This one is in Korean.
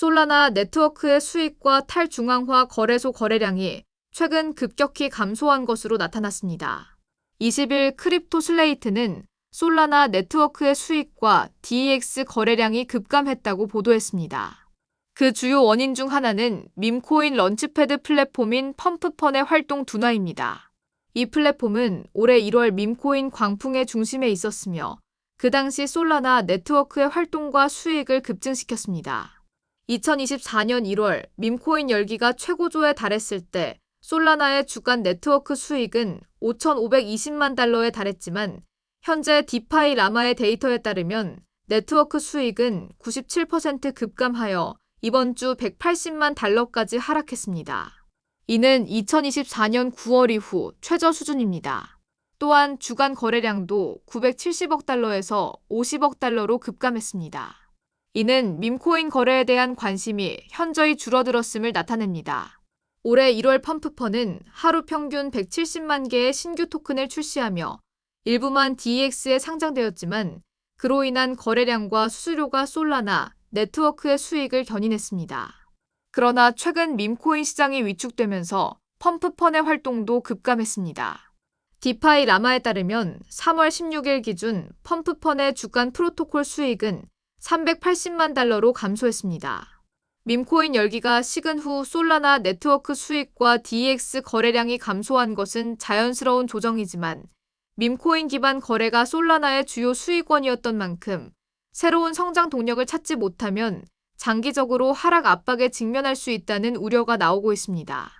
솔라나 네트워크의 수익과 탈중앙화 거래소 거래량이 최근 급격히 감소한 것으로 나타났습니다. 20일 크립토 슬레이트는 솔라나 네트워크의 수익과 DEX 거래량이 급감했다고 보도했습니다. 그 주요 원인 중 하나는 밈코인 런치패드 플랫폼인 펌프펀의 활동 둔화입니다. 이 플랫폼은 올해 1월 밈코인 광풍의 중심에 있었으며 그 당시 솔라나 네트워크의 활동과 수익을 급증시켰습니다. 2024년 1월 밈코인 열기가 최고조에 달했을 때 솔라나의 주간 네트워크 수익은 5,520만 달러에 달했지만 현재 디파이 라마의 데이터에 따르면 네트워크 수익은 97% 급감하여 이번 주 180만 달러까지 하락했습니다. 이는 2024년 9월 이후 최저 수준입니다. 또한 주간 거래량도 970억 달러에서 50억 달러로 급감했습니다. 이는 밈코인 거래에 대한 관심이 현저히 줄어들었음을 나타냅니다. 올해 1월 펌프펀은 하루 평균 170만 개의 신규 토큰을 출시하며 일부만 DEX에 상장되었지만 그로 인한 거래량과 수수료가 솔라나 네트워크의 수익을 견인했습니다. 그러나 최근 밈코인 시장이 위축되면서 펌프펀의 활동도 급감했습니다. 디파이 라마에 따르면 3월 16일 기준 펌프펀의 주간 프로토콜 수익은 380만 달러로 감소했습니다. 밈코인 열기가 식은 후 솔라나 네트워크 수익과 DX 거래량이 감소한 것은 자연스러운 조정이지만 밈코인 기반 거래가 솔라나의 주요 수익원이었던 만큼 새로운 성장 동력을 찾지 못하면 장기적으로 하락 압박에 직면할 수 있다는 우려가 나오고 있습니다.